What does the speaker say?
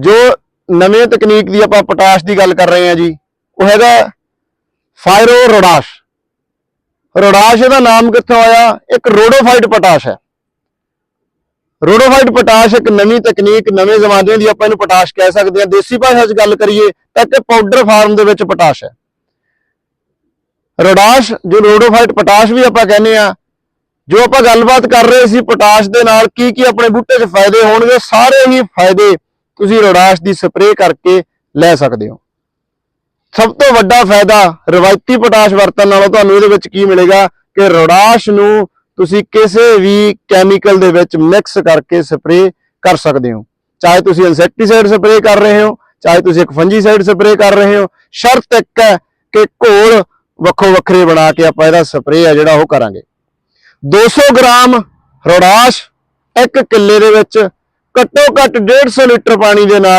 ਜੋ ਨਵੇਂ ਤਕਨੀਕ ਦੀ ਆਪਾਂ ਪੋਟਾਸ਼ ਦੀ ਗੱਲ ਕਰ ਰਹੇ ਹਾਂ ਜੀ, ਉਹ ਹੈਗਾ ਫਾਇਰੋ ਰੋਡਾਸ਼। ਰੋਡਾਸ਼ ਇਹਦਾ ਨਾਮ ਕਿੱਥੋਂ ਆਇਆ? ਇੱਕ ਰੋਡੋਫਾਈਟ ਪੋਟਾਸ਼ ਹੈ। ਰੋਡੋਫਾਈਟ ਪੋਟਾਸ਼ ਇੱਕ ਨਵੀਂ ਤਕਨੀਕ, ਨਵੇਂ ਜ਼ਮਾਨੇ ਦੀ ਆਪਾਂ ਇਹਨੂੰ ਪੋਟਾਸ਼ ਕਹਿ ਸਕਦੇ ਹਾਂ। ਦੇਸੀ ਭਾਸ਼ਾ 'ਚ ਗੱਲ ਕਰੀਏ ਤਾਂ ਕਿ ਪਾਊਡਰ ਫਾਰਮ ਦੇ ਵਿੱਚ ਪੋਟਾਸ਼ ਹੈ। ਰੋਡਾਸ਼, ਜੋ ਰੋਡੋਫਾਈਟ ਪੋਟਾਸ਼ ਵੀ ਆਪਾਂ ਕਹਿੰਦੇ ਆ ਜੋ ਆਪਾਂ ਗੱਲਬਾਤ ਕਰ ਰਹੇ ਸੀ ਪੋਟਾਸ਼ ਦੇ ਨਾਲ ਕੀ ਕੀ ਆਪਣੇ ਬੂਟੇ 'ਚ ਫਾਇਦੇ ਹੋਣਗੇ, ਸਾਰੇ ਹੀ ਫਾਇਦੇ ਤੁਸੀਂ ਰੋਡਾਸ਼ ਦੀ ਸਪਰੇਅ ਕਰਕੇ ਲੈ ਸਕਦੇ ਹੋ। ਸਭ ਤੋਂ ਵੱਡਾ ਫਾਇਦਾ ਰਵਾਇਤੀ ਪੋਟਾਸ਼ ਵਰਤਣ ਨਾਲੋਂ ਤੁਹਾਨੂੰ ਇਹਦੇ ਵਿੱਚ ਕੀ ਮਿਲੇਗਾ ਕਿ ਰੋਡਾਸ਼ ਨੂੰ ਤੁਸੀਂ ਕਿਸੇ ਵੀ ਕੈਮੀਕਲ ਦੇ ਵਿੱਚ ਮਿਕਸ ਕਰਕੇ ਸਪਰੇਅ ਕਰ ਸਕਦੇ ਹੋ। ਚਾਹੇ ਤੁਸੀਂ ਇਨਸੈਕਟੀਸਾਈਡ ਸਪਰੇਅ ਕਰ ਰਹੇ ਹੋ, ਚਾਹੇ ਤੁਸੀਂ ਇੱਕ ਫੰਜੀਸਾਈਡ ਸਪਰੇਅ ਕਰ ਰਹੇ ਹੋ, ਸ਼ਰਤ ਇੱਕ ਹੈ ਕਿ ਘੋਲ ਵੱਖੋ ਵੱਖਰੇ ਬਣਾ ਕੇ ਆਪਾਂ ਇਹਦਾ ਸਪਰੇਅ ਆ ਜਿਹੜਾ ਉਹ ਕਰਾਂਗੇ। 200 ਗ੍ਰਾਮ ਰੋਡਾਸ਼ ਇੱਕ ਕਿੱਲੇ ਦੇ ਵਿੱਚ ਘੱਟੋ ਘੱਟ 150 ਲੀਟਰ ਪਾਣੀ ਦੇ ਨਾਲ